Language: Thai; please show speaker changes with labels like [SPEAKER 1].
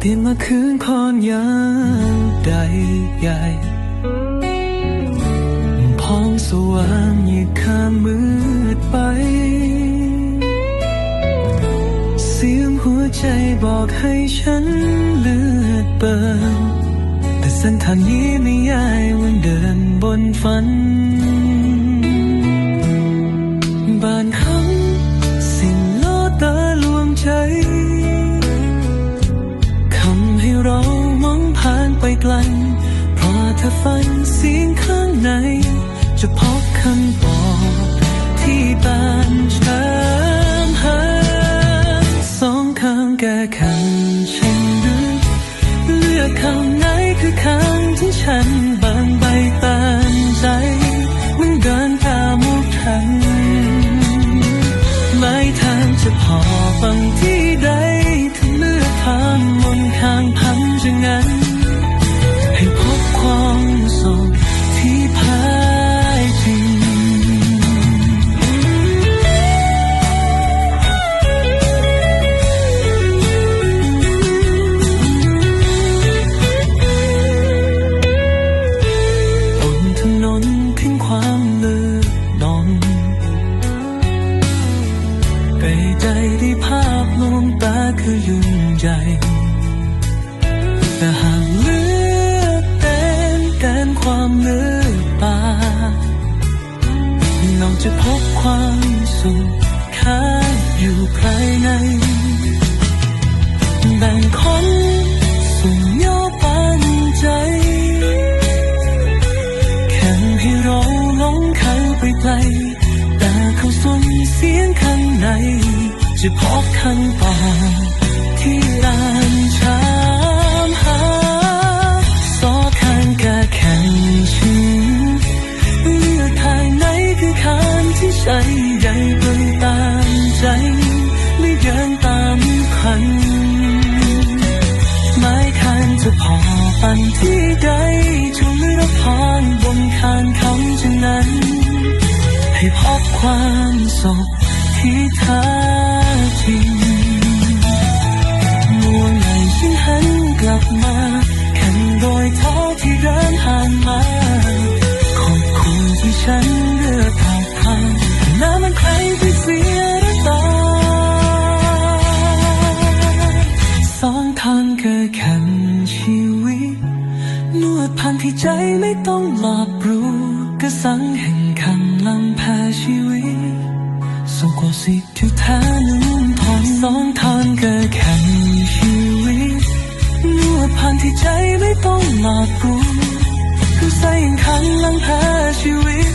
[SPEAKER 1] ตียนมาคืนคอนยางใดใหญ่พองสว่างยิ่งข้ามมืดไป เสียงหัวใจบอกให้ฉันเลือดเปินแต่เส้นทางนี้ไม่ยายวันเดินบนฝัน ถ้าฟังเสียงข้างใน จะพบคำบอกที่บานช้ำหาสองข้างแก้ขันฉันหรือเลือกข้างไหนคือข้างที่ฉันบางใบตานใจมันเดินตามมุกทันไม่ทางจะพอฟังที่ ใจแต่หากเลือกเต้นแดนความเลือดตาเราจะพบความสุขค้างอยู่ภายในแบ่งคน จะพบคำตอบที่ลานชามหาสอข้างกาแข่งชิงเลือกทางไหนคือคำที่ใช่ใหญ่เกินตามใจ ไม่เดินตามพันไม้คานจะพอปันที่ใดจะเลือกพรบนคานคำจะนั้น ให้พบความสุขที่แท้จ ที่เสียน้ำตาสองทางเกิดขันชีวิต นวดพันที่ใจไม่ต้องหลอบรู้กระสังแห่งคันลำพาชีวิตสุขสิทธิ์ที่แท้นั้นพอนสองทางเกิดขันชีวิต นวดพันที่ใจไม่ต้องหลอบรู้คือใส่คันลังแพ้ชีวิต